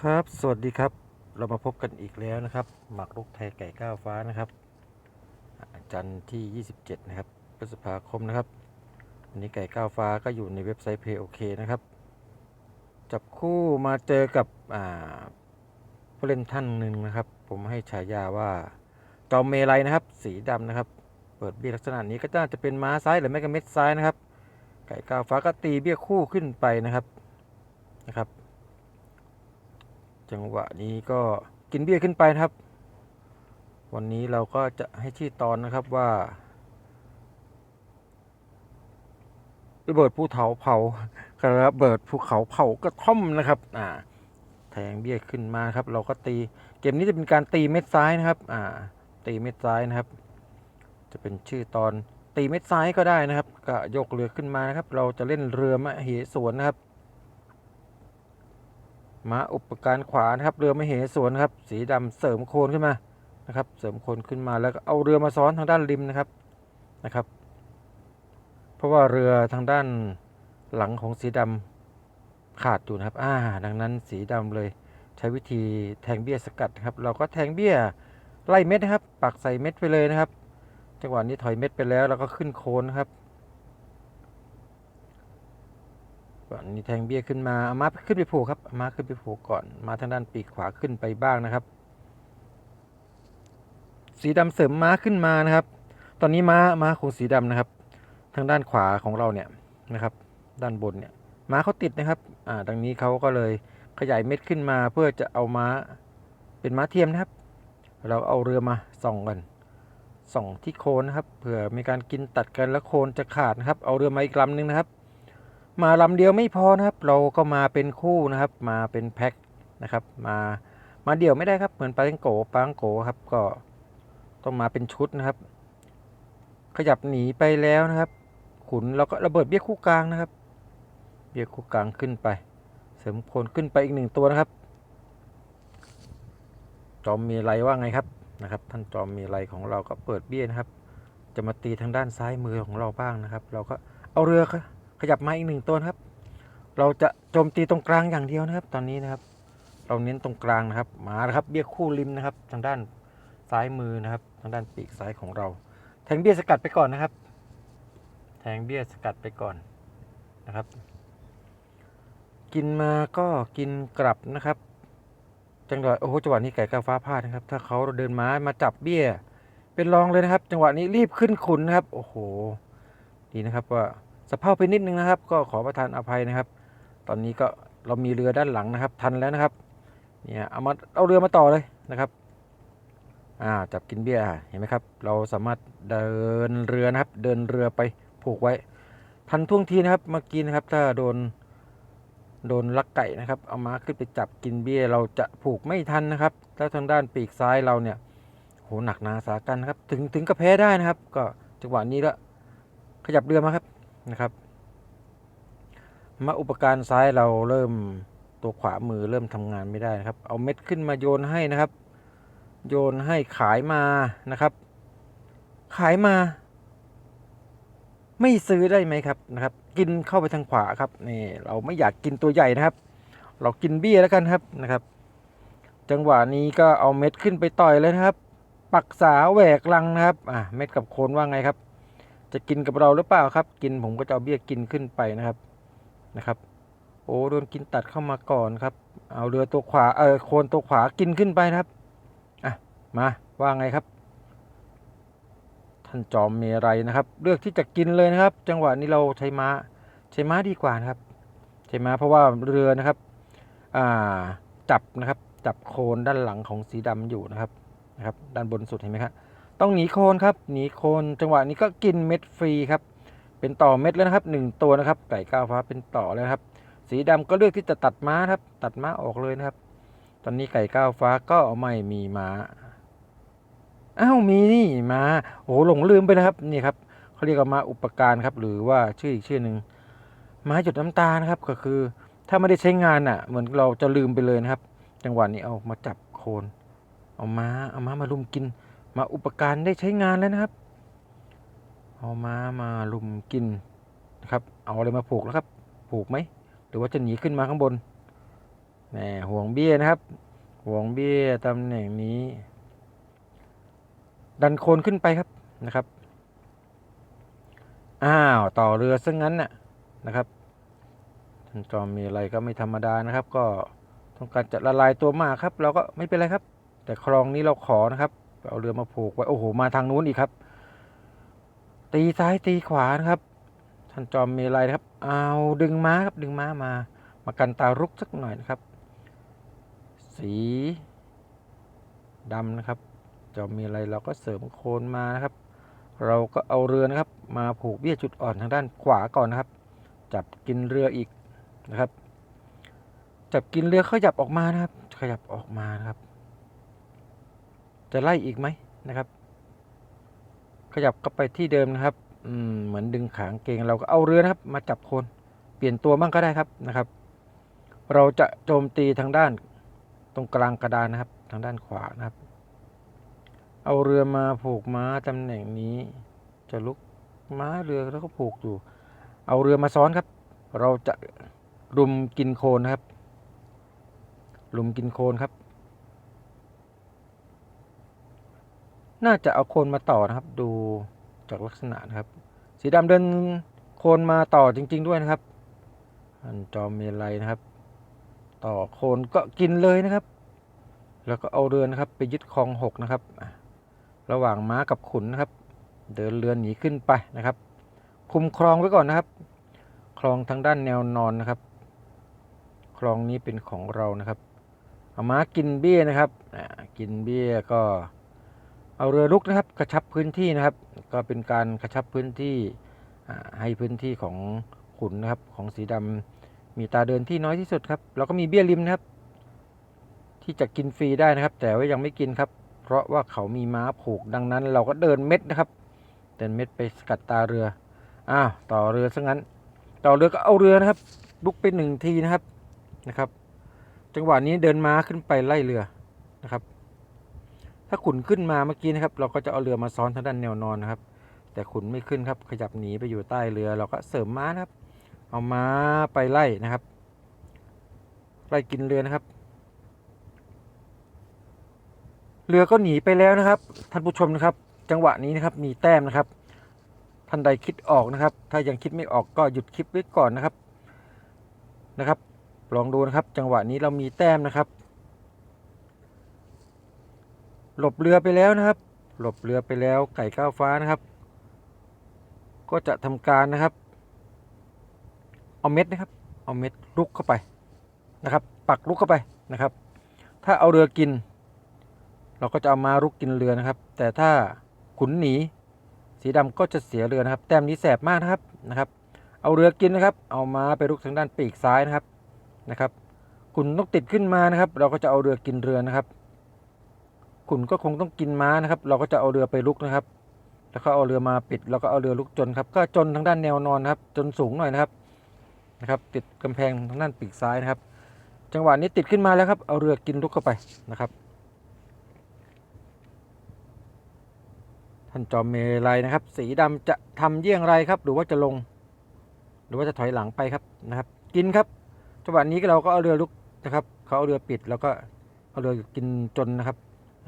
ครับ สวัสดีครับ เรามาพบกันอีกแล้วนะครับ หมักลูกไทยไก่ก้าวฟ้านะครับ จันทร์ที่ 27 นะครับ พฤษภาคมนะครับ วันนี้ไก่ก้าวฟ้าก็อยู่ในเว็บไซต์ Play OK นะครับ จับคู่มาเจอกับผู้เล่นท่านหนึ่งนะครับ ผมให้ฉายาว่าจอมเมลัยนะครับ สีดำนะครับ เปิดเบี้ยลักษณะนี้ก็น่าจะเป็นม้าซ้ายหรือไม่ก็เม็ดซ้ายนะครับ ไก่ก้าวฟ้าก็ตีเบี้ยคู่ขึ้นไปนะครับ นะครับ จังหวะนี้ก็กินเบี้ยขึ้นไปนะครับ วันนี้เราก็จะให้ชื่อตอนนะครับว่าระเบิดภูเขาเผากระเบิดภูเขาเผากระท่อมนะครับ อ่า แทงเบี้ยขึ้นมาครับ เราก็ตี เกมนี้จะเป็นการตีเม็ดซ้ายนะครับ อ่า ตีเม็ดซ้ายนะครับ จะเป็นชื่อตอนตีเม็ดซ้ายก็ได้นะครับ ก็ยกเรือขึ้นมานะครับ เราจะเล่นเรือมเหสวนนะครับ มาอุปการขวานะครับ เรือไม่เหสวนครับ สีดำเสริมโคนขึ้นมานะครับ เสริมโคนขึ้นมาแล้วก็เอาเรือมาซ้อนทางด้านริมนะครับนะครับ เพราะว่าเรือทางด้านหลังของสีดำขาดอยู่นะครับ อ่า ดังนั้นสีดำเลยใช้วิธีแทงเบี้ยสกัดครับ เราก็แทงเบี้ยไล่เม็ดนะครับ ปักใส่เม็ดไปเลยนะครับ จังหวะนี้ถอยเม็ดไปแล้วเราก็ขึ้นโคนนครับ ก่อนนี้แทงเบี้ยขึ้นมาอามาขึ้นไปผูกครับอามาขึ้นไปผูกก่อน มาทางด้านปีกขวาขึ้นไปบ้างนะครับ สีดำเสริมม้าขึ้นมานะครับ ตอนนี้ม้าม้าของสีดำนะครับ ทางด้านขวาของเราเนี่ยนะครับ ด้านบนเนี่ยม้าเขาติดนะครับ อ่า ดังนี้เขาก็เลยขยายเม็ดขึ้นมาเพื่อจะเอาม้าเป็นม้าเทียมนะครับ เราเอาเรือมาส่องกันส่องที่โคนนะครับ เผื่อมีการกินตัดกันแล้วโคนจะขาดนะครับ เอาเรือมาอีกลำหนึ่งนะครับ มาลำเดียวไม่พอนะครับ เราก็มาเป็นคู่นะครับ มาเป็นแพ็คนะครับ มามาเดี่ยวไม่ได้ครับ เหมือนปลาตังโกปลาตังโกครับ ก็ต้องมาเป็นชุดนะครับ ขยับหนีไปแล้วนะครับ ขุนเราก็ระเบิดเบี้ยคู่กลางนะครับ เบี้ยคู่กลางขึ้นไป เสริมโคนขึ้นไปอีกหนึ่งตัวนะครับ จอมมีไรว่าไงครับนะครับ ท่านจอมมีไรของเราก็เปิดเบี้ยนะครับ จะมาตีทางด้านซ้ายมือของเราบ้างนะครับ เราก็เอาเรือครับ ขยับมาอีกหนึ่งตัวนครับ เราจะโจมตีตรงกลางอย่างเดียวนะครับ ตอนนี้นะครับ เราเน้นตรงกลางนะครับ มาแล้วครับเบี้ยคู่ริมนะครับ ทางด้านซ้ายมือนะครับ ทางด้านปีกซ้ายของเรา แทงเบี้ยสกัดไปก่อนนะครับ แทงเบี้ยสกัดไปก่อนนะครับ กินมาก็กินกลับนะครับ จังหวะโอ้โหจังหวะนี้ไก่กาฟ้าพลาดนะครับ ถ้าเขาเดินม้ามาจับเบี้ยเป็นรองเลยนะครับ จังหวะนี้รีบขึ้นขุนนะครับ โอ้โห ดีนะครับว่า สะเพไปนิดนึงนะครับ ก็ขอประทานอภัยนะครับ ตอนนี้ก็เรามีเรือด้านหลังนะครับ ทันแล้วนะครับเนี่ยเอามาเอาเรือมาต่อเลยนะครับอ่าจับกินเบี้ยเห็นไหมครับ เราสามารถเดินเรือนะครับ เดินเรือไปผูกไว้ ทันท่วงทีนะครับเมื่อกี้นะครับ ถ้าโดนโดนลักไก่นะครับ เอามาขึ้นไปจับกินเบี้ยเราจะผูกไม่ทันนะครับ ถ้าทางด้านปีกซ้ายเราเนี่ยโหหนักหนาสากันนะครับ ถึงถึงกระแพ้ได้นะครับ ก็จังหวะนี้ละขยับเรือมาครับ นะครับมาอุปการซ้ายเราเริ่มตัวขวามือเริ่มทำงานไม่ได้นะครับ เอาเม็ดขึ้นมาโยนให้นะครับ โยนให้ขายมานะครับ ขายมา ไม่ซื้อได้ไหมครับนะครับ กินเข้าไปทางขวาครับนี่เราไม่อยากกินตัวใหญ่นะครับ เรากินเบี้ยแล้วกันครับนะครับ จังหวะนี้ก็เอาเม็ดขึ้นไปต่อยเลยนะครับ ปักษาแหวกลังนะครับอะเม็ดกับโคนว่าไงครับ จะกินกับเราหรือเปล่าครับ กินผมก็จะเอาเบี้ยกินขึ้นไปนะครับนะครับ โอ้โดนกินตัดเข้ามาก่อนครับ เอาเรือตัวขวาเออโคนตัวขวากินขึ้นไปนะครับอะมาว่าไงครับ ท่านจอมเมรัยนะครับ เลือกที่จะกินเลยนะครับ จังหวะนี้เราใช้ม้าใช้ม้าดีกว่านะครับ ใช้ม้าเพราะว่าเรือนะครับอ่าจับนะครับจับโคนด้านหลังของสีดำอยู่นะครับนะครับ ด้านบนสุดเห็นไหมครับ ต้องหนีโคนครับหนีโคนจังหวะนี้ก็กินเม็ดฟรีครับ เป็นต่อเม็ดแล้วนะครับหนึ่งตัวนะครับ ไก่ก้าวฟ้าเป็นต่อแล้วครับ สีดำก็เลือกที่จะตัดม้าครับ ตัดม้าออกเลยนะครับ ตอนนี้ไก่ก้าวฟ้าก็ไม่มีม้าอ้าวมีนี่ม้าโอ้หลงลืมไปนะครับนี่ครับเขาเรียกว่าม้าอุปการครับ หรือว่าชื่ออีกชื่อหนึ่งม้าหยดน้ำตานะครับก็คือ ถ้าไม่ได้ใช้งานอะ เหมือนเราจะลืมไปเลยนะครับ จังหวะนี้เอามาจับโคน เอาม้าเอาม้ามาลุมกิน มาอุปการได้ใช้งานแล้วนะครับ เอาม้ามาลุมกินนะครับ เอาอะไรมาผูกแล้วครับ ผูกไหม หรือว่าจะหนีขึ้นมาข้างบนแหน่ห่วงเบี้ยนะครับ ห่วงเบี้ยตำแหน่งนี้ ดันโคนขึ้นไปครับนะครับ อ้าวต่อเรือซะงั้นน่ะนะครับท่านจอมมีอะไรก็ไม่ธรรมดานะครับ ก็ต้องการจะละลายตัวมากครับ เราก็ไม่เป็นไรครับ แต่คลองนี้เราขอนะครับ เอาเรือมาผูกไว้โอ้โหมาทางนู้นอีกครับ ตีซ้ายตีขวานะครับท่านจอมมีอะไรครับ เอาดึงม้าครับดึงม้ามา มากันตารุกสักหน่อยนะครับ สีดำนะครับ จอมมีอะไรเราก็เสริมโคนมานะครับ เราก็เอาเรือนะครับ มาผูกเบี้ยจุดอ่อนทางด้านขวาก่อนนะครับ จับกินเรืออีกนะครับ จับกินเรือขยับออกมานะครับ ขยับออกมานะครับ จะไล่อีกไหมนะครับ ขยับก็ไปที่เดิมนะครับอืมเหมือนดึงขางเกงเราก็เอาเรือนะครับ มาจับโคนเปลี่ยนตัวบ้างก็ได้ครับนะครับ เราจะโจมตีทางด้านตรงกลางกระดานนะครับ ทางด้านขวานะครับ เอาเรือมาผูกม้าตำแหน่งนี้ จะลุกม้าเรือแล้วก็ผูกอยู่ เอาเรือมาซ้อนครับ เราจะรุมกินโคลนครับรุมกินโคลนครับ น่าจะเอาโคนมาต่อนะครับ ดูจากลักษณะนะครับ สีดำเดินโคนมาต่อจริง ๆ ด้วยนะครับ อันจอมเมลัยนะครับ ต่อโคนก็กินเลยนะครับ แล้วก็เอาเรือนะครับ ไปยึดคลองหกนะครับ ระหว่างม้ากับขุนนะครับ เดินเรือนหนีขึ้นไปนะครับ คุมคลองไว้ก่อนนะครับ คลองทางด้านแนวนอนนะครับ คลองนี้เป็นของเรานะครับเอาม้ากินเบี้ยนะครับอ่ากินเบี้ยก็ เอาเรือลุกนะครับกระชับพื้นที่นะครับ ก็เป็นการกระชับพื้นที่ให้พื้นที่ของขุนนะครับของสีดำมีตาเดินที่น้อยที่สุดครับแล้วก็มีเบี้ยริมนะครับ ที่จะกินฟรีได้นะครับ แต่ว่ายังไม่กินครับ เพราะว่าเขามีม้าผูกดังนั้น เราก็เดินเม็ดนะครับ เดินเม็ดไปสกัดตาเรืออ้าวต่อเรือซะงั้น ต่อเรือก็เอาเรือนะครับ ลุกไปหนึ่งทีนะครับนะครับ จังหวะนี้เดินม้าขึ้นไปไล่เรือนะครับ ถ้าขุนขึ้นมาเมื่อกี้นะครับ เราก็จะเอาเรือมาซ้อนทางด้านแนวนอนนะครับ แต่ขุนไม่ขึ้นครับ ขยับหนีไปอยู่ใต้เรือ เราก็เสริมม้านะครับ เอาม้าไปไล่นะครับ ไล่กินเรือนะครับ เรือก็หนีไปแล้วนะครับ ท่านผู้ชมนะครับ จังหวะนี้นะครับมีแต้มนะครับ ท่านใดคิดออกนะครับ ถ้ายังคิดไม่ออกก็หยุดคลิปไว้ก่อนนะครับนะครับ ลองดูนะครับ จังหวะนี้เรามีแต้มนะครับ หลบเรือไปแล้วนะครับ หลบเรือไปแล้วไก่ก้าวฟ้านะครับ ก็จะทำการนะครับ เอาเม็ดนะครับ เอาเม็ดลุกเข้าไปนะครับ ปักลุกเข้าไปนะครับ ถ้าเอาเรือกิน เราก็จะเอามารุกกินเรือนะครับ แต่ถ้าขุนหนีสีดำก็จะเสียเรือนะครับ แต้มนี้แสบมากนะครับนะครับ เอาเรือกินนะครับ เอามาไปรุกทางด้านปีกซ้ายนะครับนะครับขุนต้องติดขึ้นมานะครับ เราก็จะเอาเรือกินเรือนะครับ ขุนก็คงต้องกินม้านะครับ เราก็จะเอาเรือไปลุกนะครับ แล้วก็เอาเรือมาปิด แล้วก็เอาเรือลุกจนครับ ก็จนทางด้านแนวนอนนะครับ จนสูงหน่อยนะครับ นะครับ ติดกำแพงทางด้านปีกซ้ายนะครับ จังหวะนี้ติดขึ้นมาแล้วครับ เอาเรือกินลุกเข้าไปนะครับ ท่านจอมเมลัยนะครับ สีดำจะทำเยี่ยงไรครับ หรือว่าจะลง หรือว่าจะถอยหลังไปครับนะครับ กินครับ จังหวะนี้เราก็เอาเรือลุกนะครับ เขาเอาเรือปิดแล้วก็เอาเรือกินจนนะครับ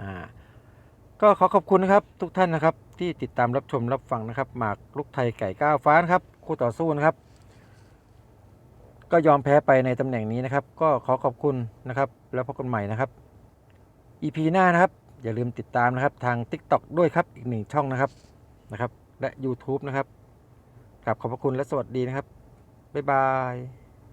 อ่าก็ขอขอบคุณนะครับทุกท่านนะครับที่ติดตามรับชมรับฟังนะครับ หมากลูกไทยไก่ก้าวฟ้านครับคู่ต่อสู้นะครับ ก็ยอมแพ้ไปในตำแหน่งนี้นะครับ ก็ขอขอบคุณนะครับ แล้วพบกันใหม่นะครับ EP หน้านะครับ อย่าลืมติดตามนะครับทาง TikTok ด้วยครับอีกหนึ่งช่องนะครับนะครับ และ YouTube นะครับกราบขอบพระคุณและสวัสดีนะครับบ๊ายบาย